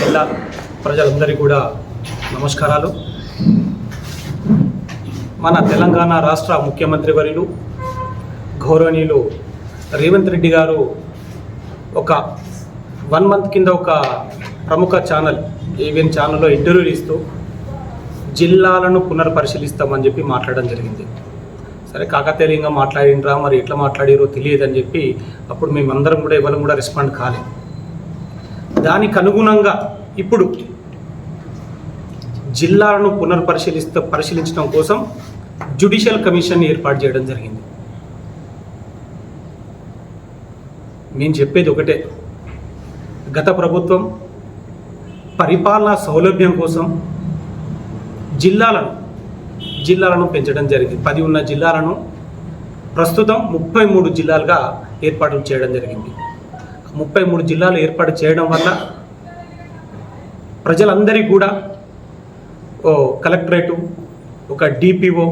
జిల్లా ప్రజలందరికీ కూడా నమస్కారాలు. మన తెలంగాణ రాష్ట్ర ముఖ్యమంత్రి వర్యులు గౌరవనీయులు రేవంత్ రెడ్డి గారు ఒక వన్ మంత్ కింద ఒక ప్రముఖ ఛానల్ ఏవిఎన్ ఛానల్లో ఇంటర్వ్యూలు ఇస్తూ జిల్లాలను పునర్పరిశీలిస్తామని చెప్పి మాట్లాడడం జరిగింది. సరే కాకతీయంగా మాట్లాడినరా మరి ఎట్లా మాట్లాడారో అని చెప్పి అప్పుడు మేమందరం కూడా ఎవరు కూడా రెస్పాండ్ కాలేదు. దానికి అనుగుణంగా ఇప్పుడు జిల్లాలను పునర్పరిశీలిస్త పరిశీలించడం కోసం జ్యుడిషియల్ కమిషన్ ఏర్పాటు చేయడం జరిగింది. నేను చెప్పేది ఒకటే. గత ప్రభుత్వం పరిపాలనా సౌలభ్యం కోసం జిల్లాలను జిల్లాలను పెంచడం జరిగింది. పది ఉన్న జిల్లాలను ప్రస్తుతం ముప్పై మూడు జిల్లాలుగా ఏర్పాటు చేయడం జరిగింది. ముప్పై మూడు జిల్లాలు ఏర్పాటు చేయడం వల్ల ప్రజలందరికీ కూడా ఓ కలెక్టరేటు ఒక డిపిఓ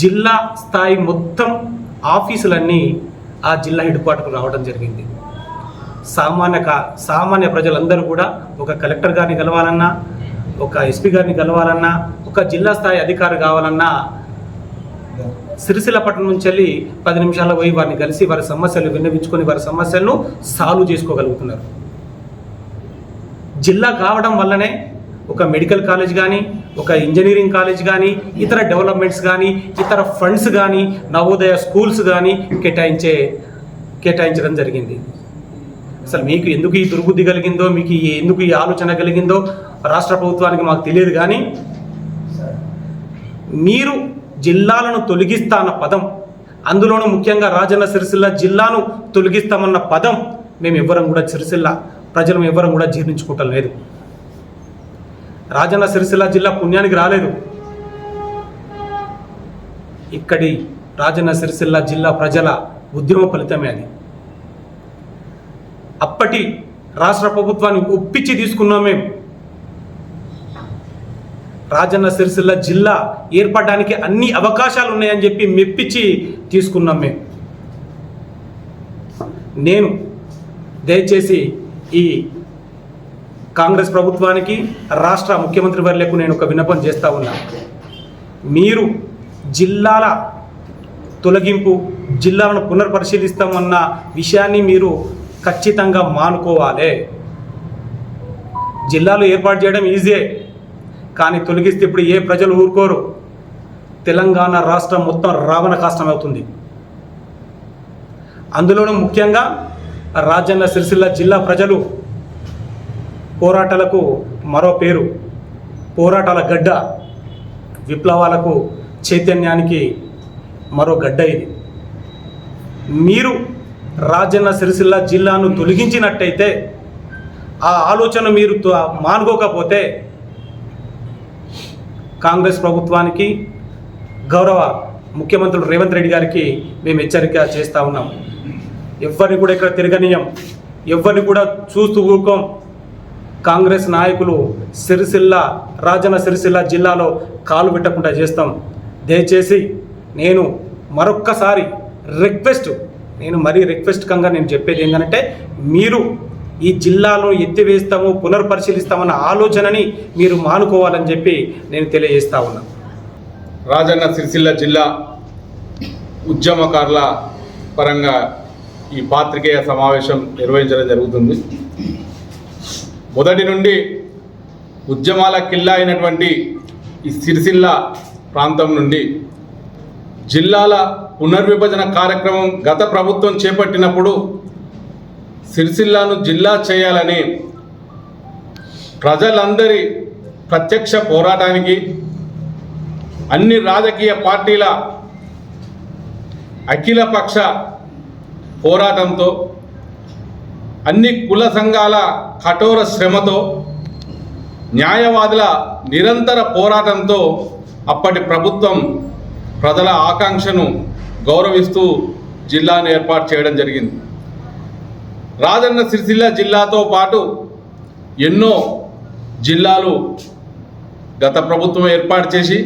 జిల్లా స్థాయి మొత్తం ఆఫీసులన్నీ ఆ జిల్లా హెడ్ క్వార్టర్కు రావడం జరిగింది. సామాన్య కా సామాన్య ప్రజలందరూ కూడా ఒక కలెక్టర్ గారిని కలవాలన్నా ఒక ఎస్పీ గారిని కలవాలన్నా ఒక జిల్లా స్థాయి అధికారి కావాలన్నా సిరిసిల్ల పట్టణం నుంచి వెళ్ళి పది నిమిషాల్లో పోయి వారిని కలిసి వారి సమస్యలు విన్నవించుకొని వారి సమస్యలను సాల్వ్ చేసుకోగలుగుతున్నారు. జిల్లా కావడం వల్లనే ఒక మెడికల్ కాలేజ్ కానీ ఒక ఇంజనీరింగ్ కాలేజ్ కానీ ఇతర డెవలప్మెంట్స్ కానీ ఇతర ఫండ్స్ కానీ నవోదయ స్కూల్స్ కానీ కేటాయించే కేటాయించడం జరిగింది. అసలు మీకు ఎందుకు ఈ దుర్బుద్ధి కలిగిందో మీకు ఎందుకు ఈ ఆలోచన కలిగిందో రాష్ట్ర ప్రభుత్వానికి మాకు తెలియదు కానీ మీరు జిల్లాలను తొలగిస్తా అన్న పదం. అందులోనూ ముఖ్యంగా రాజన్న సిరిసిల్ల జిల్లాను తొలగిస్తామన్న పదం మేము ఎవ్వరం కూడా సిరిసిల్ల ప్రజలు ఎవ్వరం కూడా జీర్ణించుకోవటం లేదు. రాజన్న సిరిసిల్ల జిల్లా పుణ్యానికి రాలేదు. ఇక్కడి రాజన్న సిరిసిల్ల జిల్లా ప్రజల ఉద్యమ ఫలితమే అది. అప్పటి రాష్ట్ర ప్రభుత్వాన్ని ఒప్పించి తీసుకున్నాం మేము. రాజన్న సిరిసిల్ల జిల్లా ఏర్పడడానికి అన్ని అవకాశాలు ఉన్నాయని చెప్పి మెప్పించి తీసుకున్నాం మేము. నేను దయచేసి ఈ కాంగ్రెస్ ప్రభుత్వానికి రాష్ట్ర ముఖ్యమంత్రి వర్లకు నేను ఒక విన్నపం చేస్తూ ఉన్నా. మీరు జిల్లాల తొలగింపు జిల్లాలను పునర్పరిశీలిస్తామన్న విషయాన్ని మీరు ఖచ్చితంగా మానుకోవాలి. జిల్లాలు ఏర్పాటు చేయడం ఈజీయే కానీ తొలగిస్తే ఇప్పుడు ఏ ప్రజలు ఊరుకోరు. తెలంగాణ రాష్ట్రం మొత్తం రావణ కాష్టం అవుతుంది. అందులోనూ ముఖ్యంగా రాజన్న సిరిసిల్ల జిల్లా ప్రజలు పోరాటాలకు మరో పేరు పోరాటాల గడ్డ విప్లవాలకు చైతన్యానికి మరో గడ్డ ఇది. మీరు రాజన్న సిరిసిల్ల జిల్లాను తొలగించినట్టయితే ఆ ఆలోచన మీరు మానుకోకపోతే కాంగ్రెస్ ప్రభుత్వానికి గౌరవ ముఖ్యమంత్రులు రేవంత్ రెడ్డి గారికి మేము హెచ్చరిక చేస్తూ ఉన్నాం. ఎవరిని కూడా ఇక్కడ తిరగనీయం. ఎవరిని కూడా చూస్తూ ఊరుకోం. కాంగ్రెస్ నాయకులు సిరిసిల్ల రాజన్న సిరిసిల్ల జిల్లాలో కాలు పెట్టకుండా చేస్తాం. దయచేసి నేను మరొక్కసారి రిక్వెస్ట్ నేను మరీ రిక్వెస్ట్ కంగా నేను చెప్పేది ఏంటంటే మీరు ఈ జిల్లాలో ఎత్తివేస్తాము పునర్పరిశీలిస్తామన్న ఆలోచనని మీరు మానుకోవాలని చెప్పి నేను తెలియజేస్తా ఉన్నాను రాజన్న సిరిసిల్ల జిల్లా ఉద్యమకారుల పరంగా ఈ పాత్రికేయ సమావేశం నిర్వహించడం జరుగుతుంది. మొదటి నుండి ఉద్యమాల కిల్లా అయినటువంటి ఈ సిరిసిల్ల ప్రాంతం నుండి జిల్లాల పునర్విభజన కార్యక్రమం గత ప్రభుత్వం చేపట్టినప్పుడు సిరిసిల్లాను జిల్లా చేయాలని ప్రజలందరి ప్రత్యక్ష పోరాటానికి అన్ని రాజకీయ పార్టీల అఖిలపక్ష పోరాటంతో అన్ని కుల సంఘాల కఠోర శ్రమతో న్యాయవాదుల నిరంతర పోరాటంతో అప్పటి ప్రభుత్వం ప్రజల ఆకాంక్షను గౌరవిస్తూ జిల్లాను ఏర్పాటు చేయడం జరిగింది. రాజన్న సిరిసిల్ల జిల్లాతో పాటు ఎన్నో జిల్లాలు గత ప్రభుత్వం ఏర్పాటు చేసి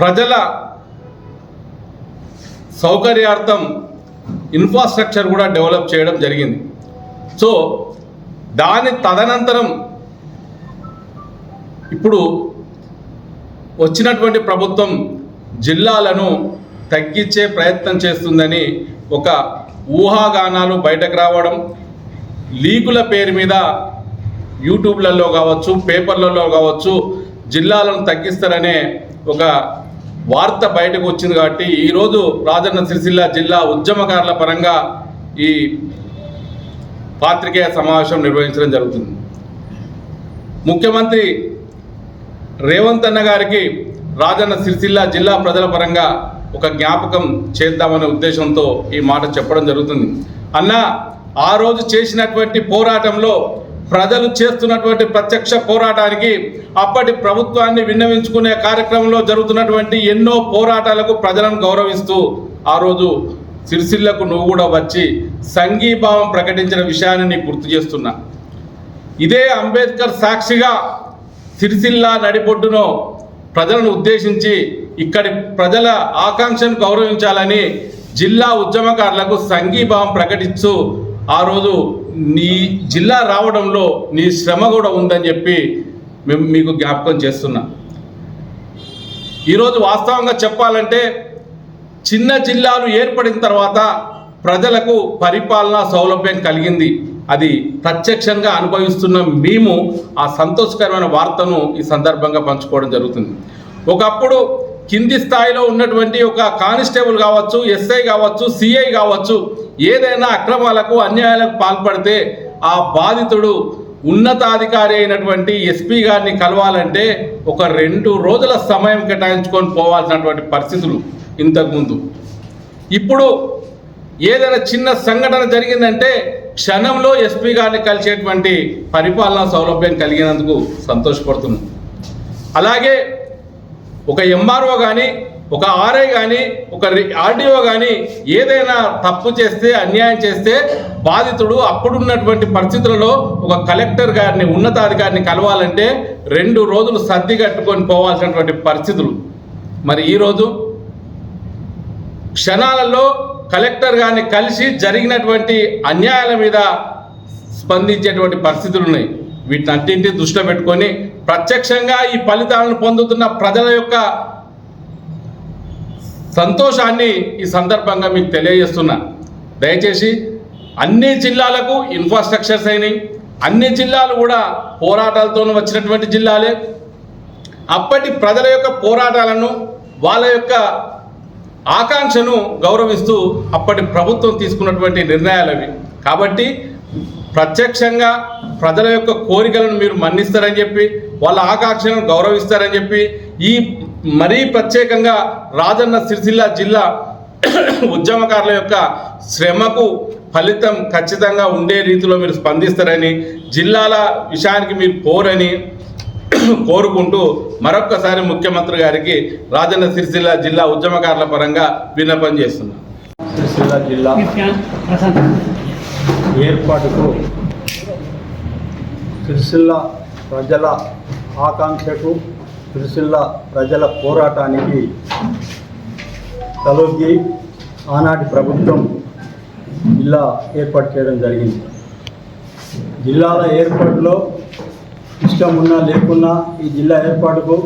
ప్రజల సౌకర్యార్థం ఇన్ఫ్రాస్ట్రక్చర్ కూడా డెవలప్ చేయడం జరిగింది. సో దాని తదనంతరం ఇప్పుడు వచ్చినటువంటి ప్రభుత్వం జిల్లాలను తగ్గించే ప్రయత్నం చేస్తుందని ఒక ఊహాగానాలు బయటకు రావడం లీకుల పేరు మీద యూట్యూబ్లలో కావచ్చు పేపర్లలో కావచ్చు జిల్లాలను తగ్గిస్తారనే ఒక వార్త బయటకు వచ్చింది కాబట్టి ఈరోజు రాజన్న సిరిసిల్ల జిల్లా ఉద్యమకారుల పరంగా ఈ పాత్రికేయ సమావేశం నిర్వహించడం జరుగుతుంది. ముఖ్యమంత్రి రేవంత్ అన్న గారికి రాజన్న సిరిసిల్ల జిల్లా ప్రజల పరంగా ఒక జ్ఞాపకం చేద్దామనే ఉద్దేశంతో ఈ మాట చెప్పడం జరుగుతుంది. అన్న ఆ రోజు చేసినటువంటి పోరాటంలో ప్రజలు చేస్తున్నటువంటి ప్రత్యక్ష పోరాటానికి అప్పటి ప్రభుత్వాన్ని విన్నవించుకునే కార్యక్రమంలో జరుగుతున్నటువంటి ఎన్నో పోరాటాలకు ప్రజలను గౌరవిస్తూ ఆ రోజు సిరిసిల్లకు నువ్వు కూడా వచ్చి సంఘీభావం ప్రకటించిన విషయాన్ని నీకు గుర్తు చేస్తున్నా. ఇదే అంబేద్కర్ సాక్షిగా సిరిసిల్ల నడిపొడ్డును ప్రజలను ఉద్దేశించి ఇక్కడి ప్రజల ఆకాంక్షను గౌరవించాలని జిల్లా ఉద్యమకారులకు సంఘీభావం ప్రకటిస్తూ ఆ రోజు నీ జిల్లా రావడంలో నీ శ్రమ కూడా ఉందని చెప్పి మేము మీకు జ్ఞాపకం చేస్తున్నా. ఈరోజు వాస్తవంగా చెప్పాలంటే చిన్న జిల్లాలు ఏర్పడిన తర్వాత ప్రజలకు పరిపాలనా సౌలభ్యం కలిగింది. అది ప్రత్యక్షంగా అనుభవిస్తున్న మేము ఆ సంతోషకరమైన వార్తను ఈ సందర్భంగా పంచుకోవడం జరుగుతుంది. ఒకప్పుడు కింది స్థాయిలో ఉన్నటువంటి ఒక కానిస్టేబుల్ కావచ్చు ఎస్ఐ కావచ్చు సిఐ కావచ్చు ఏదైనా అక్రమాలకు అన్యాయాలకు పాల్పడితే ఆ బాధితుడు ఉన్నతాధికారి అయినటువంటి ఎస్పీ గారిని కలవాలంటే ఒక రెండు రోజుల సమయం కేటాయించుకొని పోవాల్సినటువంటి పరిస్థితులు ఇంతకుముందు ఇప్పుడు ఏదైనా చిన్న సంఘటన జరిగిందంటే క్షణంలో ఎస్పీ గారిని కలిసేటువంటి పరిపాలనా సౌలభ్యం కలిగినందుకు సంతోషపడుతున్నాం. అలాగే ఒక ఎంఆర్ఓ కానీ ఒక ఆర్ఐ కానీ ఒక ఆర్డీఓ కానీ ఏదైనా తప్పు చేస్తే అన్యాయం చేస్తే బాధితుడు అప్పుడున్నటువంటి పరిస్థితులలో ఒక కలెక్టర్ గారిని ఉన్నతాధికారిని కలవాలంటే రెండు రోజులు సర్ది కట్టుకొని పోవాల్సినటువంటి పరిస్థితులు. మరి ఈరోజు క్షణాలలో కలెక్టర్ గారిని కలిసి జరిగినటువంటి అన్యాయాల మీద స్పందించేటువంటి పరిస్థితులు ఉన్నాయి. వీటినన్నింటినీ దృష్టిలో పెట్టుకొని ప్రత్యక్షంగా ఈ ఫలితాలను పొందుతున్న ప్రజల యొక్క సంతోషాన్ని ఈ సందర్భంగా మీకు తెలియజేస్తున్నా. దయచేసి అన్ని జిల్లాలకు ఇన్ఫ్రాస్ట్రక్చర్స్ అయినాయి. అన్ని జిల్లాలు కూడా పోరాటాలతో వచ్చినటువంటి జిల్లాలే. అప్పటి ప్రజల యొక్క పోరాటాలను వాళ్ళ యొక్క ఆకాంక్షను గౌరవిస్తూ అప్పటి ప్రభుత్వం తీసుకున్నటువంటి నిర్ణయాలు అవి కాబట్టి ప్రత్యక్షంగా ప్రజల యొక్క కోరికలను మీరు మన్నిస్తారని చెప్పి వాళ్ళ ఆకాంక్షలను గౌరవిస్తారని చెప్పి ఈ మరీ ప్రత్యేకంగా రాజన్న సిరిసిల్ల జిల్లా ఉద్యమకారుల యొక్క శ్రమకు ఫలితం ఖచ్చితంగా ఉండే రీతిలో మీరు స్పందిస్తారని జిల్లాల విషయానికి మీరు పోరని కోరుకుంటూ మరొక్కసారి ముఖ్యమంత్రి గారికి రాజన్న సిరిసిల్ల జిల్లా ఉద్యమకారుల పరంగా విన్నపం చేస్తున్నాను సిరిసిల్ల జిల్లా ఏర్పాటుకు సిరిసిల్ల ప్రజల ఆకాంక్షకు సిరిసిల్ల ప్రజల పోరాటానికి తలొగ్గి ఆనాటి ప్రభుత్వం జిల్లా ఏర్పాటు చేయడం జరిగింది. జిల్లాల ఏర్పాటులో ఇష్టం ఉన్నా లేకున్నా ఈ జిల్లా ఏర్పాటుకు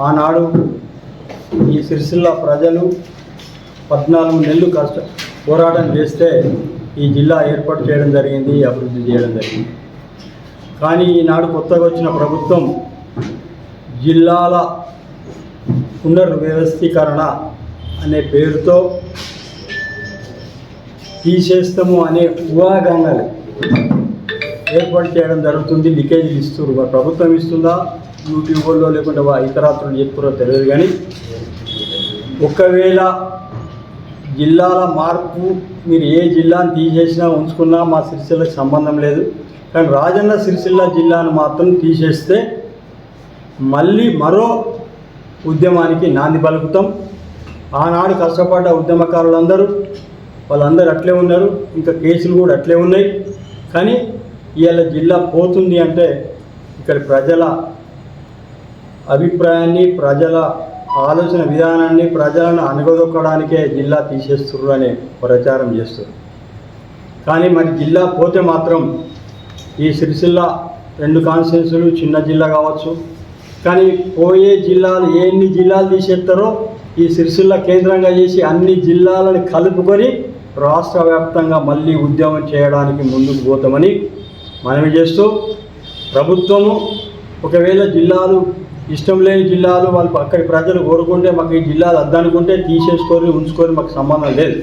ఆనాడు ఈ సిరిసిల్ల ప్రజలు పద్నాలుగు నెలలు కష్ట పోరాటం చేస్తే ఈ జిల్లా ఏర్పాటు చేయడం జరిగింది అభివృద్ధి చేయడం జరిగింది. కానీ ఈనాడు కొత్తగా వచ్చిన ప్రభుత్వం జిల్లాల పునర్వ్యవస్థీకరణ అనే పేరుతో తీసేస్తాము అనే ఊహాగానాలు ఏర్పాటు చేయడం జరుగుతుంది. లీకేజీలు ఇస్తున్నారు. మరి ప్రభుత్వం ఇస్తుందా? యూట్యూబ్లో లేకుంటే వా- ఇతరాత్రులు చెప్తారో తెలియదు కానీ ఒకవేళ జిల్లాల మార్పు మీరు ఏ జిల్లాను తీసేసినా ఉంచుకున్నా మా సిరిసిల్లకు సంబంధం లేదు. కానీ రాజన్న సిరిసిల్ల జిల్లాను మాత్రం తీసేస్తే మళ్ళీ మరో ఉద్యమానికి నాంది పలుకుతాం. ఆనాడు కష్టపడ్డ ఉద్యమకారులందరూ వాళ్ళందరూ అట్లే ఉన్నారు. ఇంకా కేసులు కూడా అట్లే ఉన్నాయి. కానీ ఇవాళ జిల్లా పోతుంది అంటే ఇక్కడ ప్రజల అభిప్రాయాన్ని ప్రజల ఆలోచన విధానాన్ని ప్రజలను అనగదొక్కడానికే జిల్లా తీసేస్తుర్రు అనే ప్రచారం చేస్తారు కానీ మరి జిల్లా పోతే మాత్రం ఈ సిరిసిల్ల రెండు కాన్స్టిట్యున్సీలు చిన్న జిల్లా కావచ్చు. కానీ పోయే జిల్లాలు ఎన్ని జిల్లాలు తీసేస్తారో ఈ సిరిసిల్ల కేంద్రంగా చేసి అన్ని జిల్లాలను కలుపుకొని రాష్ట్ర వ్యాప్తంగా మళ్ళీ ఉద్యమం చేయడానికి ముందుకు పోతామని మనవి చేస్తూ ప్రభుత్వము ఒకవేళ జిల్లాలు ఇష్టం లేని జిల్లాలు వాళ్ళు అక్కడి ప్రజలు కోరుకుంటే మాకు ఈ జిల్లాలు అద్దనుకుంటే తీసేసుకొని ఉంచుకొని మాకు సంబంధం లేదు.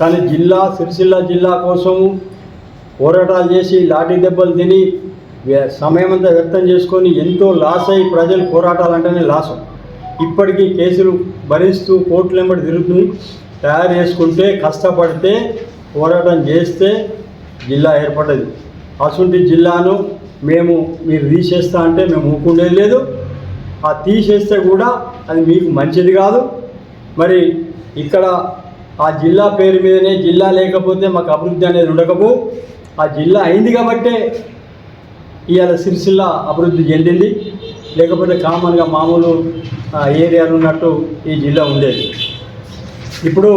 కానీ జిల్లా సిరిసిల్ల జిల్లా కోసము పోరాటాలు చేసి లాఠీ దెబ్బలు తిని సమయం అంతా వ్యక్తం చేసుకొని ఎంతో లాస్ అయ్యి ప్రజలు పోరాటాలు అంటేనే ఇప్పటికీ కేసులు భరిస్తూ కోర్టులు వెంబడి తిరుగుతుంది తయారు చేసుకుంటే కష్టపడితే పోరాటం చేస్తే జిల్లా ఏర్పడ్డది అటువంటి జిల్లాను మేము మీరు తీసేస్తా అంటే మేము ఊకుండేది లేదు. ఆ తీసేస్తే కూడా అది మీకు మంచిది కాదు. మరి ఇక్కడ ఆ జిల్లా పేరు మీదనే జిల్లా లేకపోతే మాకు అభివృద్ధి అనేది ఉండకపో. ఆ జిల్లా అయింది కాబట్టే ఇవాళ సిరిసిల్ల అభివృద్ధి చెందింది. లేకపోతే కామన్గా మామూలు ఆ, ఏరియాలు ఉన్నట్టు ఈ జిల్లా ఉండేది. ఇప్పుడు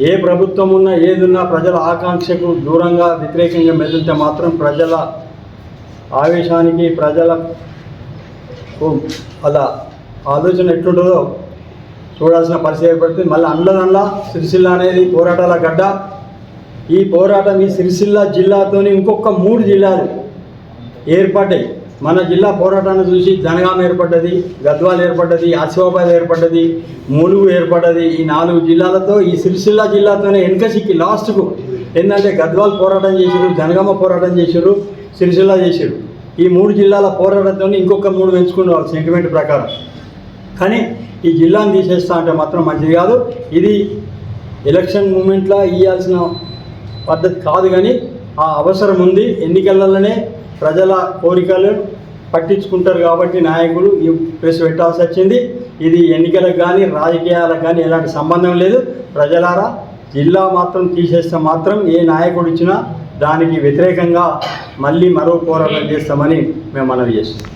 ఏ ప్రభుత్వం ఉన్నా ఏదున్నా ప్రజల ఆకాంక్షకు దూరంగా వ్యతిరేకంగా మెదిలితే మాత్రం ప్రజల ఆవేశానికి ప్రజల ఓ అలా ఆలోచన ఎట్లుంటుందో చూడాల్సిన పరిస్థితి ఏర్పడుతుంది. మళ్ళీ అండ్లదల్లా సిరిసిల్ల అనేది పోరాటాల గడ్డ. ఈ పోరాటం ఈ సిరిసిల్ల జిల్లాతో ఇంకొక మూడు జిల్లాలు ఏర్పడ్డాయి. మన జిల్లా పోరాటాన్ని చూసి జనగాం ఏర్పడ్డది గద్వాల్ ఏర్పడ్డది ఆసిఫాబాద్ ఏర్పడ్డది ములుగు ఏర్పడ్డది. ఈ నాలుగు జిల్లాలతో ఈ సిరిసిల్ల జిల్లాతోనే వెనకసిక్కి లాస్ట్కు ఏంటంటే గద్వాల్ పోరాటం చేసిరు జనగామ పోరాటం చేసిరు సిరిసిల్ల చేసిరు ఈ మూడు జిల్లాల పోరాటంతో ఇంకొక మూడు పెంచుకున్నారు సెంటిమెంట్ ప్రకారం. కానీ ఈ జిల్లాను తీసేస్తా అంటే మాత్రం మంచిది కాదు. ఇది ఎలక్షన్ మూమెంట్లో ఇవ్వాల్సిన పద్ధతి కాదు కానీ ఆ అవసరం ఉంది. ఎన్నికలలోనే ప్రజల కోరికలు పట్టించుకుంటారు కాబట్టి నాయకులు ఈ ప్రెస్ పెట్టాల్సి వచ్చింది. ఇది ఎన్నికలకు కానీ రాజకీయాలకు కానీ ఎలాంటి సంబంధం లేదు. ప్రజలారా జిల్లా మాత్రం తీసేస్తే మాత్రం ఏ నాయకుడు ఇచ్చినా దానికి వ్యతిరేకంగా మళ్ళీ మరో పోరాటం చేస్తామని మేము మనవి చేస్తున్నాం.